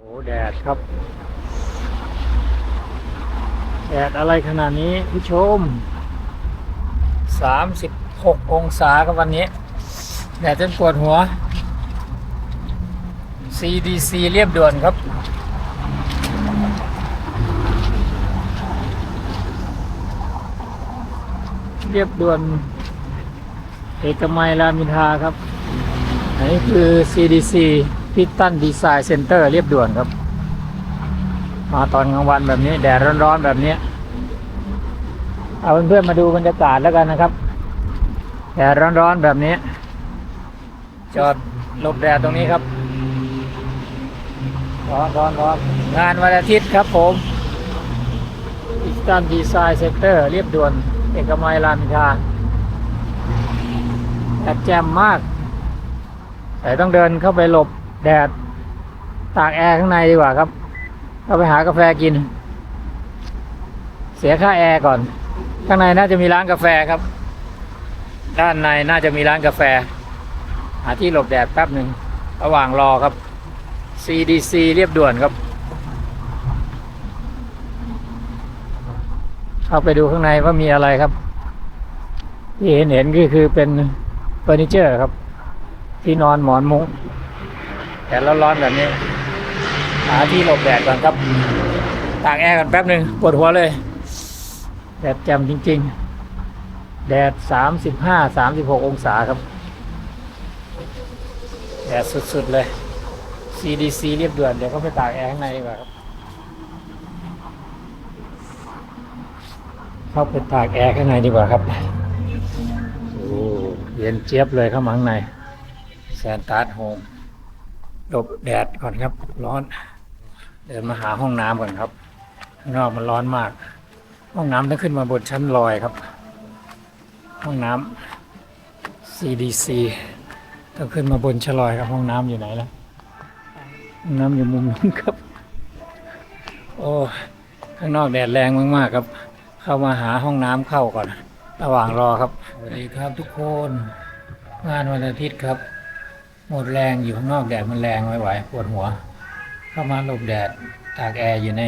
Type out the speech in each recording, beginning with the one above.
โอ้แดดครับ แดดอะไรขนาดนี้ผู้ชม 36 องศาครับวันนี้ แดดจนปวดหัว CDC เรียบด่วนครับ เรียบด่วน เอกมัยรามอินทราครับอันนี้คือ CDC พิตันดีไซน์เซ็นเตอร์เรียบด่วนครับมาตอนกลางวันแบบนี้ แดดร้อนๆแบบนี้ เอาเพื่อนๆมาดูบรรยากาศแล้วกันนะครับ แดดร้อนๆแบบนี้ จอดหลบแดดตรงนี้ครับ ร้อนร้อนร้อนงานวันอาทิตย์ครับผมพิตันดีไซน์เซ็นเตอร์เรียบด่วน เอกมัยรามอินทราแดดแจ่มมาก แต่ต้องเดินเข้าไปหลบ แดดตากแอร์ข้างในดีกว่าครับเข้าไปหากาแฟกิน เสียค่าแอร์ก่อน ข้างในน่าจะมีร้านกาแฟครับ ด้านในน่าจะมีร้านกาแฟ หาที่หลบแดดแป๊บหนึ่งระหว่างรอครับ CDC เรียบด่วนครับ เข้าไปดูข้างในว่ามีอะไรครับ ที่เห็นเห็นก็คือเป็นเฟอร์นิเจอร์ครับ ที่นอนหมอนมุ้ง แดดร้อนๆแบบนี้ หาที่หลบแดดก่อนครับตากแอร์กันแป๊บหนึ่งปวดหัวเลย แดดแจ่มจริง ๆ แดดสามสิบห้าสามสิบหกองศาครับ แดดสุดๆเลย CDC เรียบด่วนเดี๋ยวก็ไปตากแอร์ข้างในดีกว่าครับเข้าไปตากแอร์ข้างในดีกว่าครับโอ้เย็นเจี๊ยบเลยเข้ามาข้างในแซนตาร์ดโฮม หลบแดดก่อนครับ ร้อน เดินมาหาห้องน้ำก่อนครับข้างนอกมันร้อนมาก ห้องน้ำต้องขึ้นมาบนชั้นลอยครับ ห้องน้ำ CDC ต้องขึ้นมาบนชั้นลอยครับ ห้องน้ำอยู่ไหนล่ะห้องน้ำอยู่มุมนู้นครับ โอ้ข้างนอกแดดแรงมากๆครับ เข้ามาหาห้องน้ำเข้าก่อน ระหว่างรอครับสวัสดีครับทุกคน งานวันอาทิตย์ครับ หมดแรงอยู่ข้างนอกแดดมันแรงไม่ไหวปวดหัว เข้ามาหลบแดดตากแอร์อยู่ใน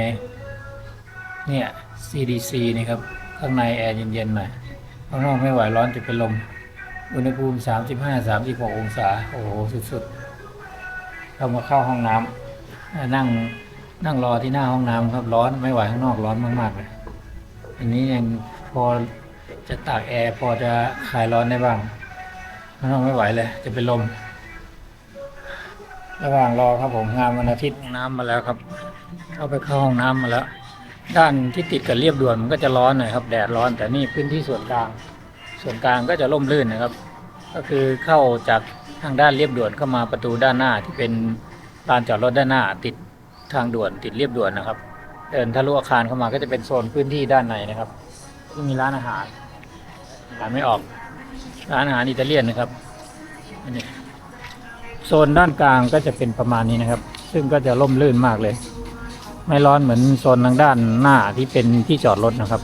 เนี่ย CDC นี่ครับ ข้างในแอร์เย็นๆหน่อยข้างนอกไม่ไหวร้อนจะเป็นลม อุณหภูมิ 35-36 องศา โอ้โห สุดๆ เข้ามาเข้าห้องน้ำนั่งนั่งรอที่หน้าห้องน้ำครับร้อนไม่ไหวข้างนอกร้อนมากๆเลยอันนี้ยังพอจะตากแอร์พอจะคลายร้อนได้บ้างข้างนอกไม่ไหวเลย จะเป็นลม ระหว่างรอครับผมงานวันอาทิตย์น้ำมาแล้วครับ เข้าไปเข้าห้องน้ำมาแล้ว ด้านที่ติดกับเรียบด่วนมันก็จะร้อนหน่อยครับ แดดร้อนแต่นี่พื้นที่ส่วนกลาง ส่วนกลางก็จะร่มรื่นนะครับ ก็คือเข้าจากทางด้านเรียบด่วนเข้ามาประตูด้านหน้าที่เป็นลานจอดรถด้านหน้า ติดทางด่วนติดเรียบด่วนนะครับ เดินทะลุอาคารเข้ามาก็จะเป็นโซนพื้นที่ด้านในนะครับที่มีร้านอาหารอ่านไม่ออกร้านอาหารอิตาเลียนนะครับอันนี้ โซนด้านกลางก็จะเป็นประมาณนี้นะครับ ซึ่งก็จะร่มรื่นมากเลย ไม่ร้อนเหมือนโซนทางด้านหน้าที่เป็นที่จอดรถนะครับ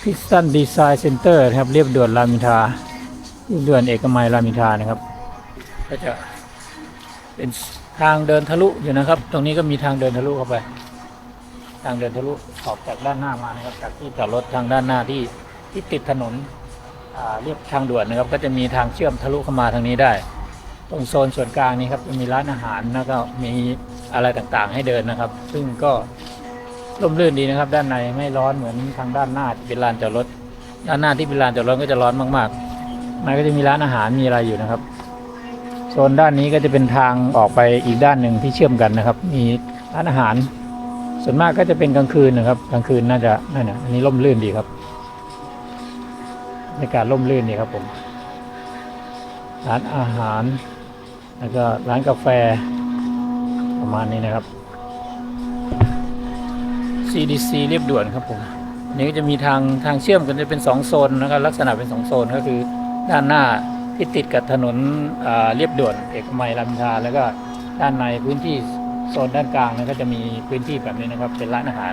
พิซซันดีไซน์เซ็นเตอร์นะครับเรียบด่วนรามอินทาเรียบด่วนเอกมัยรามอินทานะครับ ก็จะเป็นทางเดินทะลุอยู่นะครับ ตรงนี้ก็มีทางเดินทะลุเข้าไป ทางเดินทะลุออกจากด้านหน้ามานะครับ จากที่จอดรถทางด้านหน้าที่ที่ติดถนน เรียบทางด่วนนะครับก็จะมีทางเชื่อมทะลุเข้ามาทางนี้ได้ ตรงโซนส่วนกลางนี้ครับจะมีร้านอาหารแล้วก็มีอะไรต่างๆ ให้เดินนะครับ ซึ่งก็ร่มรื่นดีนะครับ ด้านในไม่ร้อนเหมือนทางด้านหน้าที่เป็นลานจอดรถด้านหน้าที่เป็นลานจอดรถก็จะร้อนมากๆมันก็จะมีร้านอาหารมีอะไรอยู่นะครับโซนด้านนี้ก็จะเป็นทางออกไปอีกด้านหนึ่งที่เชื่อมกันนะครับ มีร้านอาหาร ส่วนมากก็จะเป็นกลางคืนนะครับ กลางคืนน่าจะนั่นนะอันนี้ร่มรื่นดีครับ บรรยากาศร่มรื่นดีครับผม ร้านอาหาร แล้วก็ร้านกาแฟ ประมาณนี้นะครับ CDC เรียบด่วนครับผมนนี้ก็จะมีทางทางเชื่อมกันจะเป็นสองโซนนะครับลักษณะเป็นสองโซนก็คือด้านหน้าที่ติดกับถนนเรียบด่วน เอกมัยรามอินทราแล้วก็ด้านในพื้นที่โซนด้านกลางนั้นก็จะมีพื้นที่แบบนี้นะครับ เป็นร้านอาหาร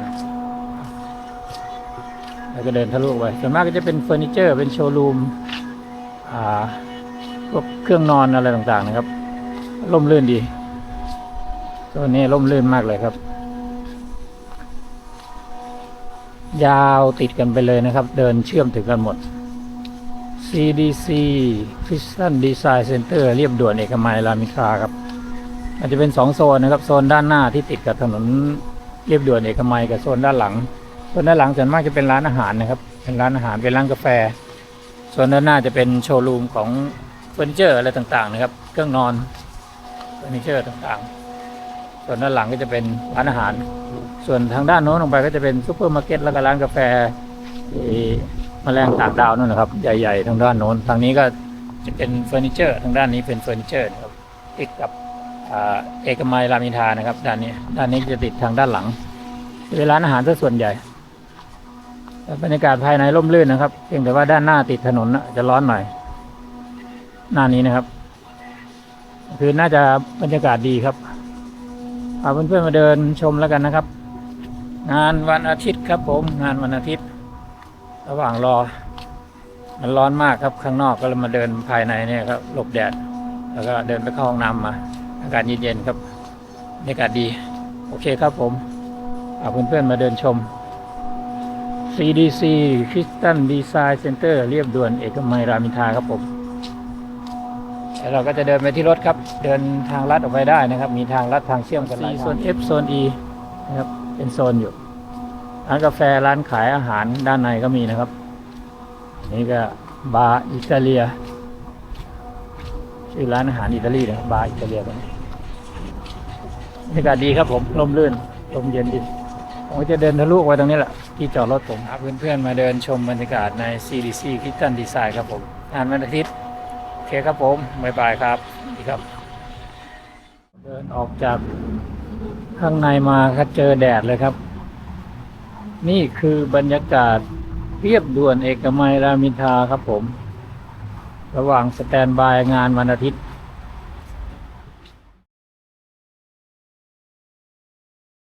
แล้วก็เดินทะลุไปส่วนมากก็จะเป็นเฟอร์นิเจอร์เป็นโชว์รูมอ่าพวกเครื่องนอนอะไรต่างๆนะครับร่มรื่นดีตัวนี้ร่มรื่นมากเลยครับ ยาวติดกันไปเลยนะครับ เดินเชื่อมถึงกันหมด CDC Christian Design Center เรียบด่วนเอกมัยรามอินทราครับมันจะเป็นสองโซนนะครับ โซนด้านหน้าที่ติดกับถนนเรียบด่วนเอกมัยกับโซนด้านหลัง โซนด้านหลังส่วนมากจะเป็นร้านอาหารนะครับ เป็นร้านอาหารเป็นร้านกาแฟ ส่วนด้านหน้าจะเป็นโชว์รูมของเฟอร์นิเจอร์อะไรต่างๆนะครับ เครื่องนอนเฟอร์นิเจอร์ต่างๆ ส่วนด้านหลังก็จะเป็นร้านอาหาร ส่วนทางด้านโน้นลงไปก็จะเป็นซูเปอร์มาร์เก็ตแล้วก็ร้านกาแฟที่แมลงต่างดาวนั่นนะครับ ใหญ่ๆทางด้านโน้น ทางนี้ก็จะเป็นเฟอร์นิเจอร์ ทางด้านนี้เป็นเฟอร์นิเจอร์นะครับติดกับอเอกมัยรามินทานะครับ ด้านนี้ ด้านนี้จะติดทางด้านหลังเป็นร้านอาหารซะส่วนใหญ่ บรรยากาศภายในร่มรื่นนะครับเพียงแต่ว่าด้านหน้าติดถนนนะจะร้อนหน่อย หน้านี้นะครับ คือน่าจะบรรยากาศดีครับพาเพื่อนๆมาเดินชมแล้วกันนะครับ งานวันอาทิตย์ครับ ผม งานวันอาทิตย์ ระหว่างรอ มันร้อนมากครับข้างนอกก็เลยมาเดินภายในเนี่ยครับหลบแดด แล้วก็เดินไปเข้าห้องน้ำมาอากาศเย็นๆครับบรรยากาศดี โอเคครับผมพาเพื่อนๆมาเดินชม CDC Christian Design Center เรียบด่วนเอกมัยรามอินทราครับผมแล้วเราก็จะเดินไปที่รถครับ เดินทางลัดออกไปได้นะครับ มีทางลัดทางเชื่อมกันหลายโซน F โซน E นะครับ เป็นโซนอยู่ร้านกาแฟร้านขายอาหารด้านในก็มีนะครับ นี่ก็บาร์อิตาเลียชื่อร้านอาหารอิตาลีนะบาร์อิตาเลียตรงนี้บรรยากาศดีครับผมลมรื่นลมเย็นดี ผมจะเดินทะลุไว้ตรงนี้แหละที่จอดรถผมพาเพื่อนๆมาเดินชมบรรยากาศใน CDC k i t t e n Design ครับผมงานวันอาทิตย์โอเคครับผมบ๊ายบายครับสวัสดีครับ เดินออกจากข้างในมาครับเจอแดดเลยครับ นี่คือบรรยากาศเรียบด่วนเอกมัยรามินทาครับผม ระหว่างสแตนบายงานวันอาทิตย์